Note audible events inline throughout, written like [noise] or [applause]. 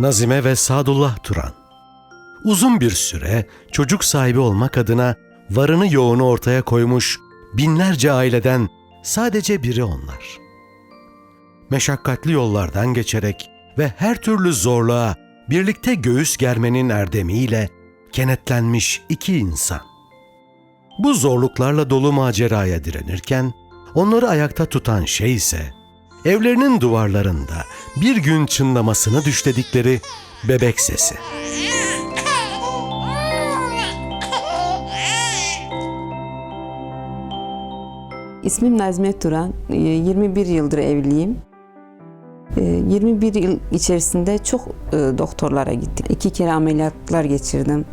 Nazime ve Sadullah Turan. Uzun bir süre çocuk sahibi olmak adına varını yoğunu ortaya koymuş binlerce aileden sadece biri onlar. Meşakkatli yollardan geçerek ve her türlü zorluğa birlikte göğüs germenin erdemiyle kenetlenmiş iki insan. Bu zorluklarla dolu maceraya direnirken onları ayakta tutan şey ise evlerinin duvarlarında bir gün çınlamasını düşledikleri bebek sesi. İsmim Nazmiye Turan. Ee, 21 yıldır evliyim. Ee, 21 yıl içerisinde çok e, doktorlara gittim. İki kere ameliyatlar geçirdim.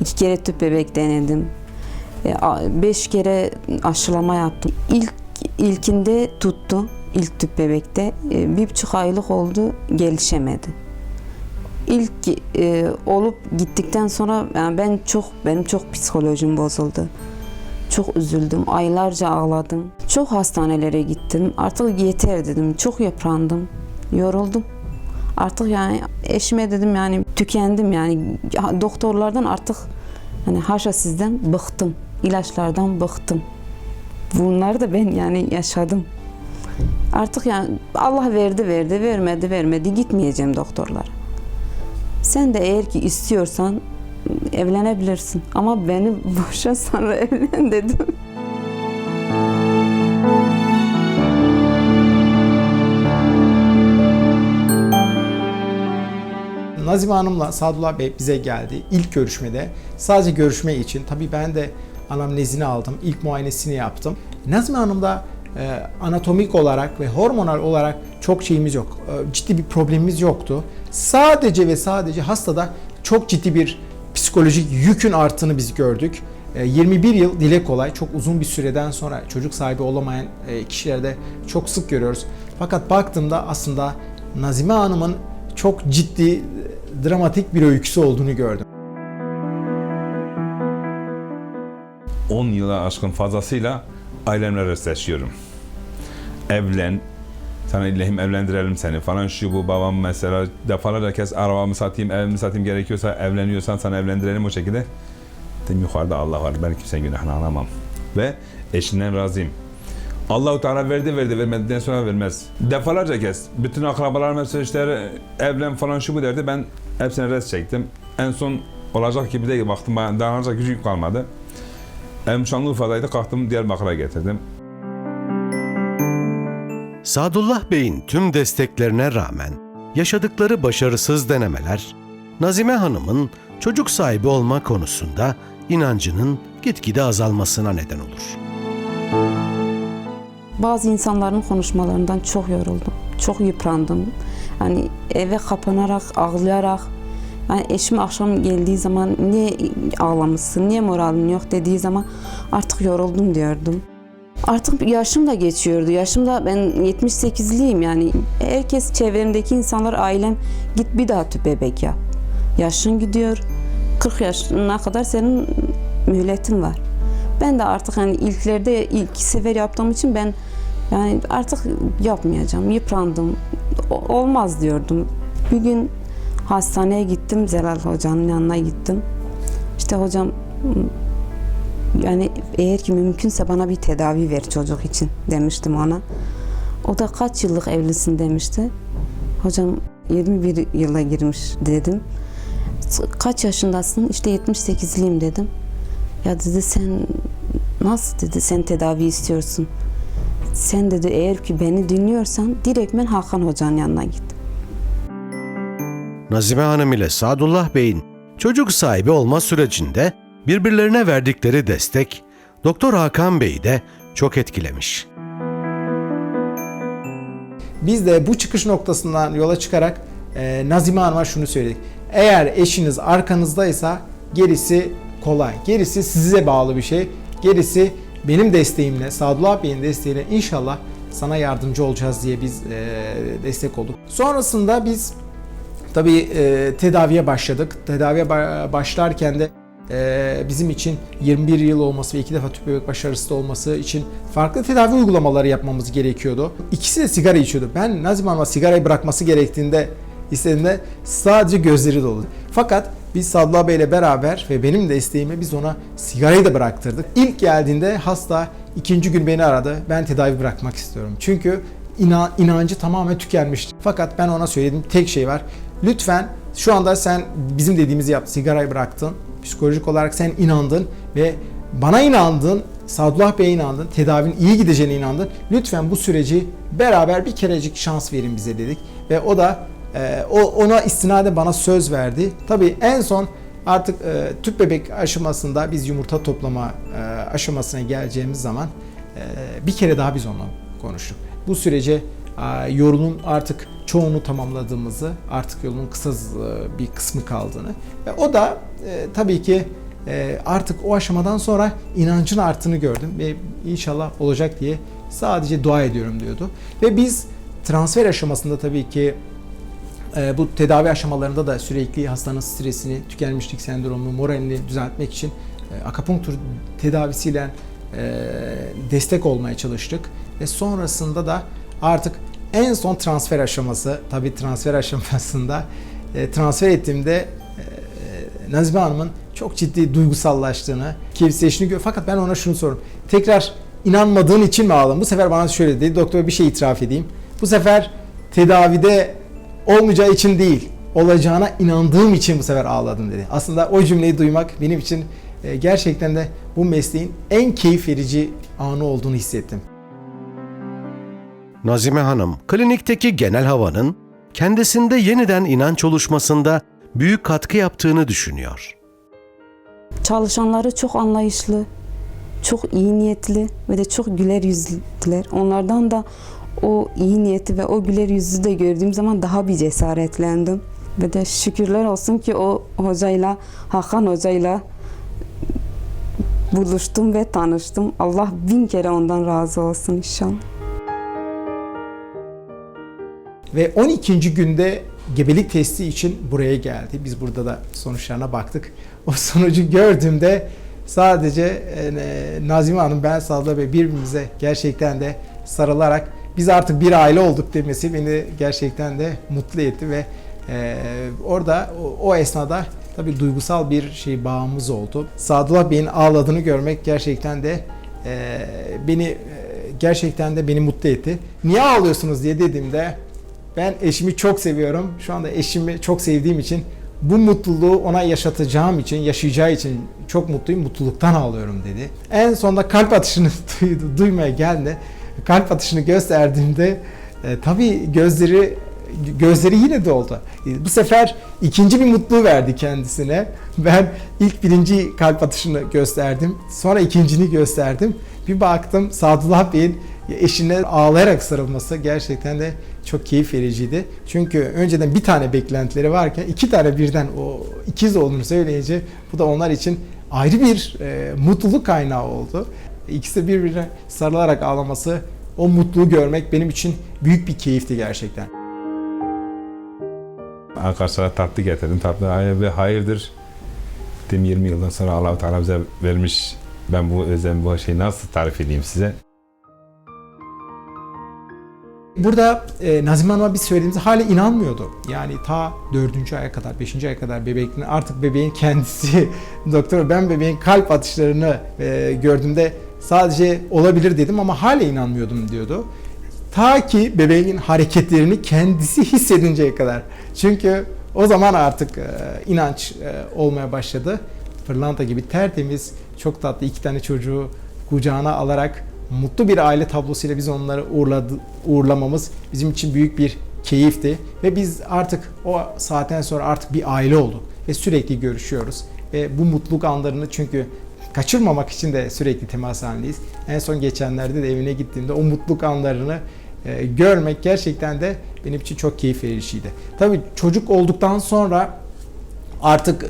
İki kere tüp bebek denedim. Ee, Beş kere aşılama yaptım. İlk ilkinde tuttu. İlk tüp bebekte. Ee, Bir buçuk aylık oldu. Gelişemedi. İlk e, olup gittikten sonra yani ben çok benim çok psikolojim bozuldu. Çok üzüldüm. Aylarca ağladım. Çok hastanelere gittim. Artık yeter dedim. Çok yıprandım. Yoruldum. Artık yani eşime dedim yani tükendim yani doktorlardan artık hani haşa sizden bıktım. İlaçlardan bıktım. Bunları da ben yani yaşadım. Artık yani Allah verdi verdi vermedi vermedi gitmeyeceğim doktorlara. Sen de eğer ki istiyorsan evlenebilirsin. Ama beni [laughs] boşa sonra evlen dedim. Nazime Hanım'la Sadullah Bey bize geldi. İlk görüşmede sadece görüşme için tabii ben de anamnezini aldım. ilk muayenesini yaptım. Nazime Hanım'da e, anatomik olarak ve hormonal olarak çok şeyimiz yok. E, ciddi bir problemimiz yoktu. Sadece ve sadece hastada çok ciddi bir psikolojik yükün arttığını biz gördük. E, 21 yıl dile kolay, çok uzun bir süreden sonra çocuk sahibi olamayan e, kişilerde çok sık görüyoruz. Fakat baktığımda aslında Nazime Hanım'ın çok ciddi, e, dramatik bir öyküsü olduğunu gördüm. 10 yıla aşkın fazlasıyla ailemle restleşiyorum. Evlen, sana illahim evlendirelim seni falan şu bu babam mesela defalarca kez arabamı satayım, evimi satayım gerekiyorsa evleniyorsan sana evlendirelim o şekilde. Dedim yukarıda Allah var ben kimsenin günahını alamam. Ve eşinden razıyım. Allahu Teala verdi verdi vermedikten sonra vermez. Defalarca kez bütün akrabalarım hepsi işte evlen falan şu bu derdi ben hepsine res çektim. En son olacak gibi değil baktım bana dayanacak gücüm kalmadı. Em Şanlıurfa'daydı kalktım Diyarbakır'a getirdim. Sadullah Bey'in tüm desteklerine rağmen yaşadıkları başarısız denemeler, Nazime Hanım'ın çocuk sahibi olma konusunda inancının gitgide azalmasına neden olur. Bazı insanların konuşmalarından çok yoruldum. Çok yıprandım. Hani eve kapanarak, ağlayarak yani eşim akşam geldiği zaman niye ağlamışsın, niye moralin yok dediği zaman artık yoruldum diyordum. Artık yaşım da geçiyordu. Yaşım da ben 78'liyim yani. Herkes çevremdeki insanlar ailem git bir daha tüp bebek yap. Yaşın gidiyor. 40 yaşına kadar senin mühletin var. Ben de artık hani ilklerde ilk sefer yaptığım için ben yani artık yapmayacağım. Yıprandım. Olmaz diyordum. Bir gün hastaneye gittim. Zelal hocanın yanına gittim. İşte hocam yani eğer ki mümkünse bana bir tedavi ver çocuk için demiştim ona. O da kaç yıllık evlisin demişti. Hocam 21 yıla girmiş dedim. Kaç yaşındasın? İşte 78'liyim dedim. Ya dedi sen nasıl dedi sen tedavi istiyorsun? Sen dedi eğer ki beni dinliyorsan direktmen Hakan Hoca'nın yanına git. Nazime Hanım ile Sadullah Bey'in çocuk sahibi olma sürecinde birbirlerine verdikleri destek Doktor Hakan Bey'i de çok etkilemiş. Biz de bu çıkış noktasından yola çıkarak e, Nazime Hanım'a şunu söyledik. Eğer eşiniz arkanızdaysa gerisi kolay. Gerisi size bağlı bir şey. Gerisi benim desteğimle, Sadullah Bey'in desteğiyle inşallah sana yardımcı olacağız diye biz e, destek olduk. Sonrasında biz tabii e, tedaviye başladık. Tedaviye ba- başlarken de e, bizim için 21 yıl olması ve iki defa tüp bebek başarısı olması için farklı tedavi uygulamaları yapmamız gerekiyordu. İkisi de sigara içiyordu. Ben Nazım Hanım'a sigarayı bırakması gerektiğinde istediğinde sadece gözleri dolu. Fakat biz Sadullah Bey ile beraber ve benim de isteğime biz ona sigarayı da bıraktırdık. İlk geldiğinde hasta ikinci gün beni aradı. Ben tedavi bırakmak istiyorum. Çünkü inan, inancı tamamen tükenmişti. Fakat ben ona söyledim tek şey var. Lütfen şu anda sen bizim dediğimizi yap. Sigarayı bıraktın. Psikolojik olarak sen inandın ve bana inandın. Sadullah Bey'e inandın. Tedavinin iyi gideceğine inandın. Lütfen bu süreci beraber bir kerecik şans verin bize dedik. Ve o da e, o ona istinaden bana söz verdi. Tabii en son artık e, tüp bebek aşamasında biz yumurta toplama e, aşamasına geleceğimiz zaman e, bir kere daha biz onunla konuştuk. Bu sürece e, yolun artık çoğunu tamamladığımızı, artık yolun kısa z- bir kısmı kaldığını ve o da e, tabii ki e, artık o aşamadan sonra inancın arttığını gördüm ve inşallah olacak diye sadece dua ediyorum diyordu. Ve biz transfer aşamasında tabii ki e, bu tedavi aşamalarında da sürekli hastanın stresini, tükenmişlik sendromunu, moralini düzeltmek için e, akupunktur tedavisiyle e, destek olmaya çalıştık. Ve sonrasında da artık en son transfer aşaması, tabii transfer aşamasında e, transfer ettiğimde e, Nazibe Hanım'ın çok ciddi duygusallaştığını, kevseleştiğini gör. Fakat ben ona şunu sordum. Tekrar inanmadığın için mi ağladın? Bu sefer bana şöyle dedi. Doktor bir şey itiraf edeyim. Bu sefer tedavide olmayacağı için değil, olacağına inandığım için bu sefer ağladım dedi. Aslında o cümleyi duymak benim için e, gerçekten de bu mesleğin en keyif verici anı olduğunu hissettim. Nazime Hanım, klinikteki genel havanın kendisinde yeniden inanç oluşmasında büyük katkı yaptığını düşünüyor. Çalışanları çok anlayışlı, çok iyi niyetli ve de çok güler yüzlüler. Onlardan da o iyi niyeti ve o güler yüzü de gördüğüm zaman daha bir cesaretlendim. Ve de şükürler olsun ki o hocayla, Hakan hocayla buluştum ve tanıştım. Allah bin kere ondan razı olsun inşallah. Ve 12. günde gebelik testi için buraya geldi. Biz burada da sonuçlarına baktık. O sonucu gördüğümde sadece e, Nazime Hanım, ben Sadullah Bey birbirimize gerçekten de sarılarak biz artık bir aile olduk demesi beni gerçekten de mutlu etti ve e, orada o, o esnada tabii duygusal bir şey bağımız oldu. Sadullah Bey'in ağladığını görmek gerçekten de e, beni e, gerçekten de beni mutlu etti. Niye ağlıyorsunuz diye dediğimde ben eşimi çok seviyorum. Şu anda eşimi çok sevdiğim için bu mutluluğu ona yaşatacağım için, yaşayacağı için çok mutluyum. Mutluluktan ağlıyorum dedi. En sonunda kalp atışını [laughs] duydu, duymaya geldi. Kalp atışını gösterdiğimde e, tabii gözleri gözleri yine doldu. E, bu sefer ikinci bir mutluluğu verdi kendisine. Ben ilk birinci kalp atışını gösterdim. Sonra ikincini gösterdim. Bir baktım Sadullah Bey'in eşine ağlayarak sarılması gerçekten de çok keyif vericiydi. Çünkü önceden bir tane beklentileri varken iki tane birden o ikiz olduğunu söyleyince bu da onlar için ayrı bir e, mutluluk kaynağı oldu. İkisi birbirine sarılarak ağlaması, o mutluluğu görmek benim için büyük bir keyifti gerçekten. Arkadaşlara tatlı getirdim. Tatlı ve hayırdır. Dedim 20 yıldan sonra Allah-u Teala bize vermiş. Ben bu özen bu şeyi nasıl tarif edeyim size? Burada e, Nazime Hanım'a biz söylediğimizde hala inanmıyordu. Yani ta dördüncü aya kadar, beşinci aya kadar bebeğin artık bebeğin kendisi [laughs] doktor ben bebeğin kalp atışlarını e, gördüğümde sadece olabilir dedim ama hala inanmıyordum diyordu. Ta ki bebeğin hareketlerini kendisi hissedinceye kadar. Çünkü o zaman artık e, inanç e, olmaya başladı. Pırlanta gibi tertemiz, çok tatlı iki tane çocuğu kucağına alarak mutlu bir aile tablosuyla biz onları uğurladı, uğurlamamız bizim için büyük bir keyifti. Ve biz artık o saatten sonra artık bir aile olduk ve sürekli görüşüyoruz. Ve bu mutluluk anlarını çünkü kaçırmamak için de sürekli temas halindeyiz. En son geçenlerde de evine gittiğimde o mutluluk anlarını e, görmek gerçekten de benim için çok keyif vericiydi. Tabii çocuk olduktan sonra artık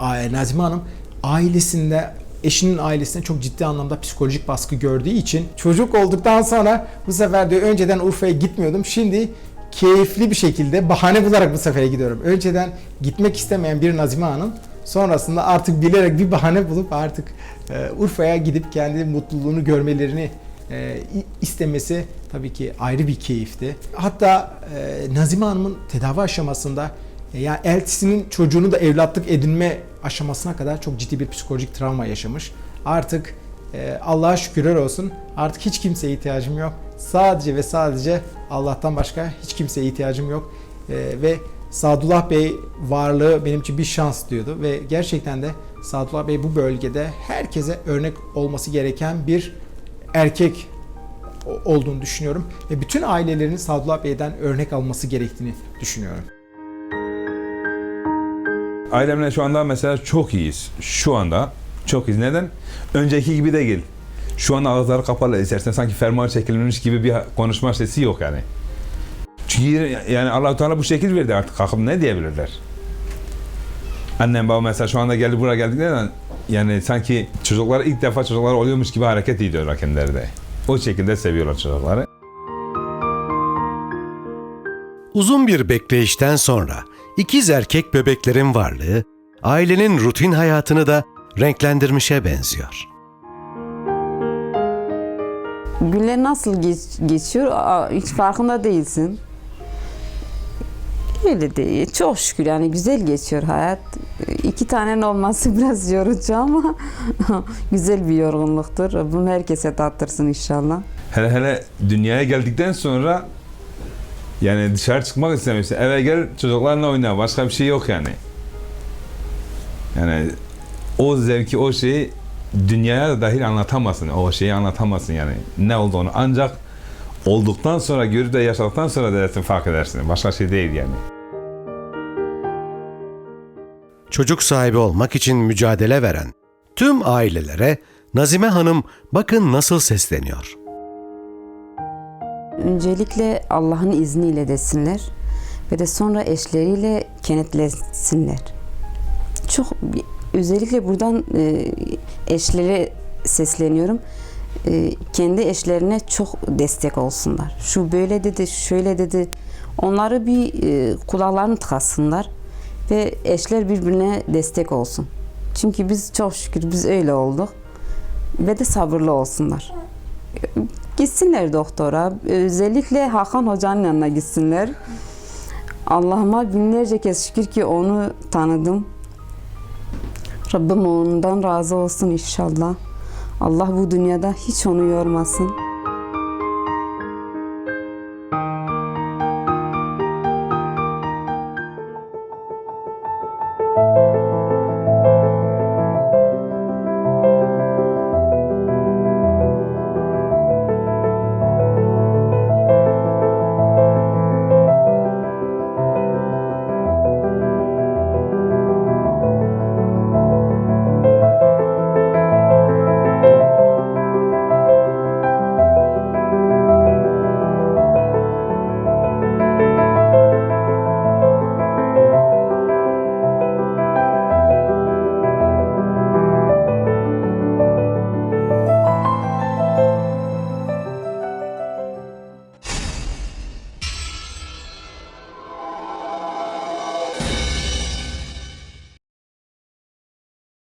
e, Nazime Hanım ailesinde eşinin ailesine çok ciddi anlamda psikolojik baskı gördüğü için çocuk olduktan sonra bu sefer de önceden Urfa'ya gitmiyordum. Şimdi keyifli bir şekilde bahane bularak bu sefere gidiyorum. Önceden gitmek istemeyen bir Nazime Hanım sonrasında artık bilerek bir bahane bulup artık e, Urfa'ya gidip kendi mutluluğunu görmelerini e, istemesi tabii ki ayrı bir keyifti. Hatta e, Nazime Hanım'ın tedavi aşamasında e, yani eltisinin çocuğunu da evlatlık edinme aşamasına kadar çok ciddi bir psikolojik travma yaşamış. Artık e, Allah'a şükürler olsun artık hiç kimseye ihtiyacım yok. Sadece ve sadece Allah'tan başka hiç kimseye ihtiyacım yok. E, ve Sadullah Bey varlığı benim için bir şans diyordu ve gerçekten de Sadullah Bey bu bölgede herkese örnek olması gereken bir erkek olduğunu düşünüyorum ve bütün ailelerin Sadullah Bey'den örnek alması gerektiğini düşünüyorum. Ailemle şu anda mesela çok iyiyiz. Şu anda çok iyiyiz. Neden? Önceki gibi de değil. Şu an ağızları kapalı. İstersen sanki fermuar çekilmiş gibi bir konuşma sesi yok yani. Çünkü yani allah Teala bu şekil verdi artık kalkıp ne diyebilirler? Annem babam mesela şu anda geldi buraya geldiklerinde yani sanki çocuklar ilk defa çocuklar oluyormuş gibi hareket ediyorlar kendileri de. O şekilde seviyorlar çocukları. Uzun bir bekleyişten sonra ikiz erkek bebeklerin varlığı ailenin rutin hayatını da renklendirmişe benziyor. Günler nasıl geç- geçiyor hiç farkında değilsin. Öyle değil. Çok şükür yani güzel geçiyor hayat. İki tane olması [laughs] biraz yorucu ama [laughs] güzel bir yorgunluktur. Rabbim herkese tattırsın inşallah. Hele hele dünyaya geldikten sonra yani dışarı çıkmak istemiyorsun. Eve gel çocuklarla oyna. Başka bir şey yok yani. Yani o zevki, o şeyi dünyaya da dahil anlatamazsın. O şeyi anlatamazsın yani. Ne olduğunu. Ancak olduktan sonra, görüp de yaşadıktan sonra dersin, fark edersin. Başka şey değil yani. Çocuk sahibi olmak için mücadele veren tüm ailelere Nazime Hanım bakın nasıl sesleniyor. Öncelikle Allah'ın izniyle desinler ve de sonra eşleriyle kenetlesinler. Çok özellikle buradan e, eşlere sesleniyorum. E, kendi eşlerine çok destek olsunlar. Şu böyle dedi, şöyle dedi. Onları bir e, kulaklarını tıkasınlar ve eşler birbirine destek olsun. Çünkü biz çok şükür biz öyle olduk ve de sabırlı olsunlar. Gitsinler doktora. Özellikle Hakan Hoca'nın yanına gitsinler. Allah'ıma binlerce kez şükür ki onu tanıdım. Rabbim ondan razı olsun inşallah. Allah bu dünyada hiç onu yormasın.